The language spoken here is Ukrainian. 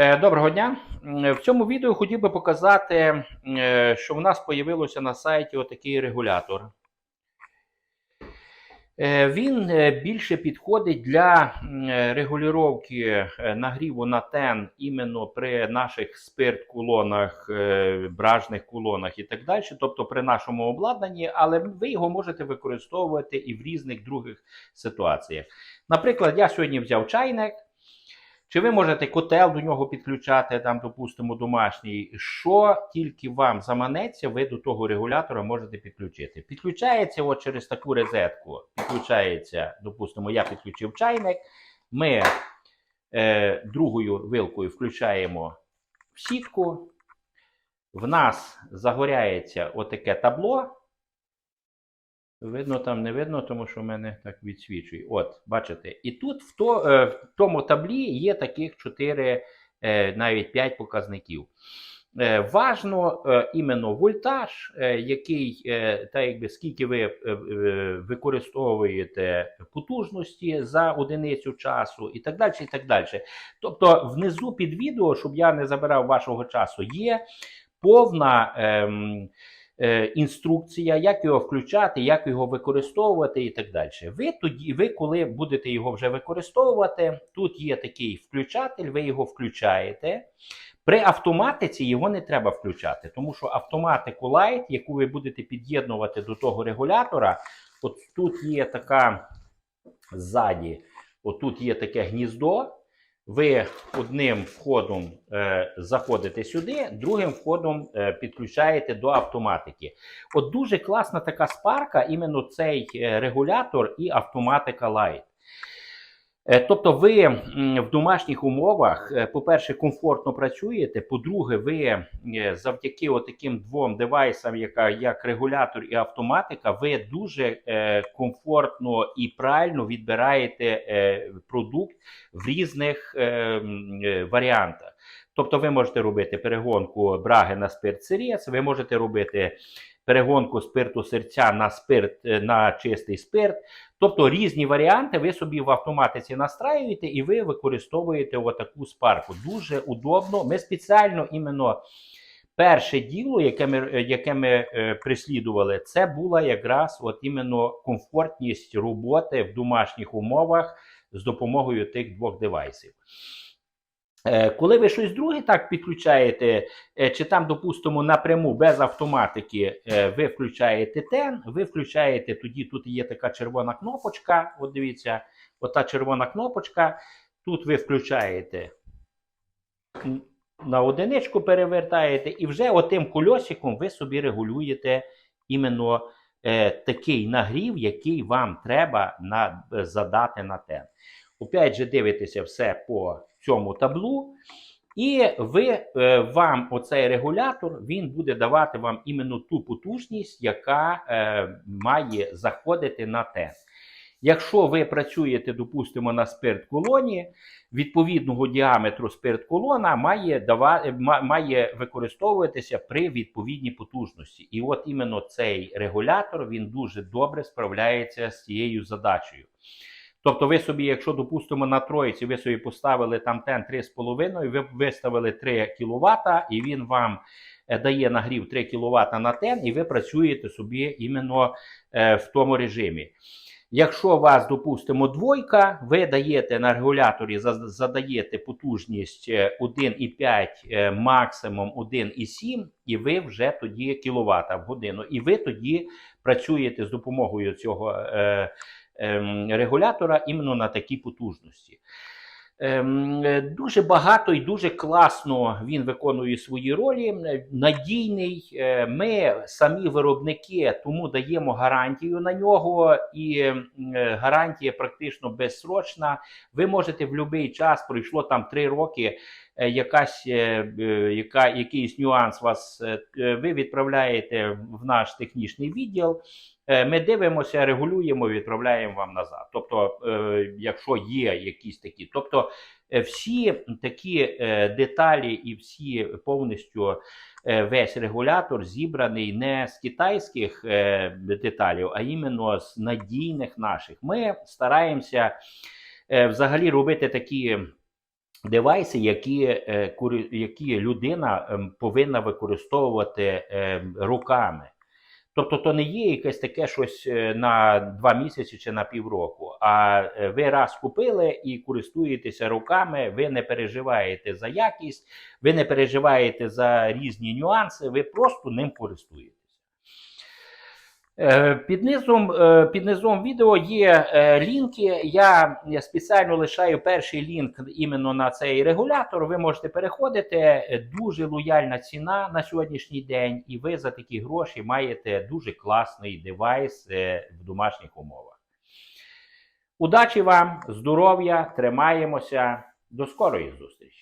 Е, Доброго дня. В цьому відео хотів би показати, е, що в нас з'явився на сайті отакий регулятор. Е, Він більше підходить для регулювання нагріву на тен іменно при наших спирт-кулонах, бражних кулонах і так далі, тобто при нашому обладнанні, але ви його можете використовувати і в різних других ситуаціях. Наприклад, я сьогодні взяв чайник. Чи ви можете котел до нього підключати, там, допустимо, домашній, що тільки вам заманеться, ви до того регулятора можете підключити. Підключається от через таку розетку. Підключається, допустимо, я підключив чайник. Ми е, другою вилкою включаємо в сітку. В нас загоряється отаке табло. Видно, там не видно, тому що в мене так відсвічує. От, бачите. І тут в, то, е, в тому таблі є таких 4, е, навіть 5 показників. Е, важно іменно вольтаж, який, е, та якби скільки ви використовуєте потужності за одиницю часу, і так далі. і так далі. Тобто, внизу під відео, щоб я не забирав вашого часу, є повна. ем, інструкція, як його включати, як його використовувати і так далі. Ви тоді, ви, коли будете його вже використовувати, тут є такий включатель, ви його включаєте. При автоматиці його не треба включати, тому що автоматику Lite, яку ви будете під'єднувати до того регулятора, от тут є така ззаді, отут є таке гніздо. Ви одним входом е, заходите сюди, другим входом е, підключаєте до автоматики. От дуже класна така спарка, іменно цей е, регулятор і автоматика Lite. Е, Тобто ви в домашніх умовах, е, по-перше, комфортно працюєте. По-друге, ви е, завдяки таким двом девайсам, яка як регулятор і автоматика, ви дуже комфортно і правильно відбираєте продукт в різних варіантах. Тобто, ви можете робити перегонку браги на спирт сиріс, ви можете робити перегонку спирту серця на спирт е, на чистий спирт. Тобто різні варіанти ви собі в автоматиці настраюєте і ви використовуєте отаку спарку. Дуже удобно. Ми спеціально іменно перше діло, яке ми, е, яке ми е, прислідували, це була якраз от іменно комфортність роботи в домашніх умовах з допомогою тих двох девайсів. Е, Коли ви щось друге так підключаєте, е, чи там, допустимо, напряму без автоматики, е, ви включаєте тен, ви включаєте тоді, тут є така червона кнопочка. От дивіться, ота червона кнопочка. Тут ви включаєте на одиничку, перевертаєте, і вже отим кольосиком ви собі регулюєте іменно е, такий нагрів, який вам треба на, задати на тен. Опять же, дивитеся все по цьому таблу. І ви, е, вам оцей регулятор він буде давати вам іменно ту потужність, яка е, має заходити на тен. Якщо ви працюєте, допустимо, на спирт-колоні, відповідного діаметру спирт-колона має, дава, має використовуватися при відповідній потужності. І от іменно цей регулятор він дуже добре справляється з цією задачею. Тобто, ви собі, якщо допустимо на троїці, ви собі поставили там тен 3,5, ви виставили 3 кВт, і він вам е, дає нагрів 3 кВт на тен, і ви працюєте собі іменно е, в тому режимі. Якщо у вас, допустимо, двойка, ви даєте на регуляторі, задаєте потужність е, 1,5, е, максимум 1,7, і ви вже тоді кіловата в годину. І ви тоді працюєте з допомогою цього регулятора іменно на такій потужності. Ем, е, Дуже багато і дуже класно він виконує свої ролі. Надійний. Е, Ми самі виробники, тому даємо гарантію на нього, і е, гарантія практично безсрочна. Ви можете в будь-який час, пройшло там 3 роки. Якась, яка, якийсь нюанс вас ви відправляєте в наш технічний відділ. Е, Ми дивимося, регулюємо, відправляємо вам назад. Тобто, е, якщо є якісь такі, тобто е, всі такі деталі і всі повністю весь регулятор зібраний не з китайських деталей, а іменно з надійних наших. Ми стараємося взагалі робити такі девайси, які, які людина ем, повинна використовувати ем, руками. Тобто, то не є якесь таке щось е, на два місяці чи на півроку. А е, ви раз купили і користуєтеся руками, ви не переживаєте за якість, ви не переживаєте за різні нюанси, ви просто ним користуєтеся. Е, Під низом, е, під низом відео є е, лінки. Я спеціально лишаю перший лінк іменно на цей регулятор. Ви можете переходити. Дуже лояльна ціна на сьогоднішній день, і ви за такі гроші маєте дуже класний девайс в домашніх умовах. Удачі вам, здоров'я, тримаємося. До скорої зустрічі!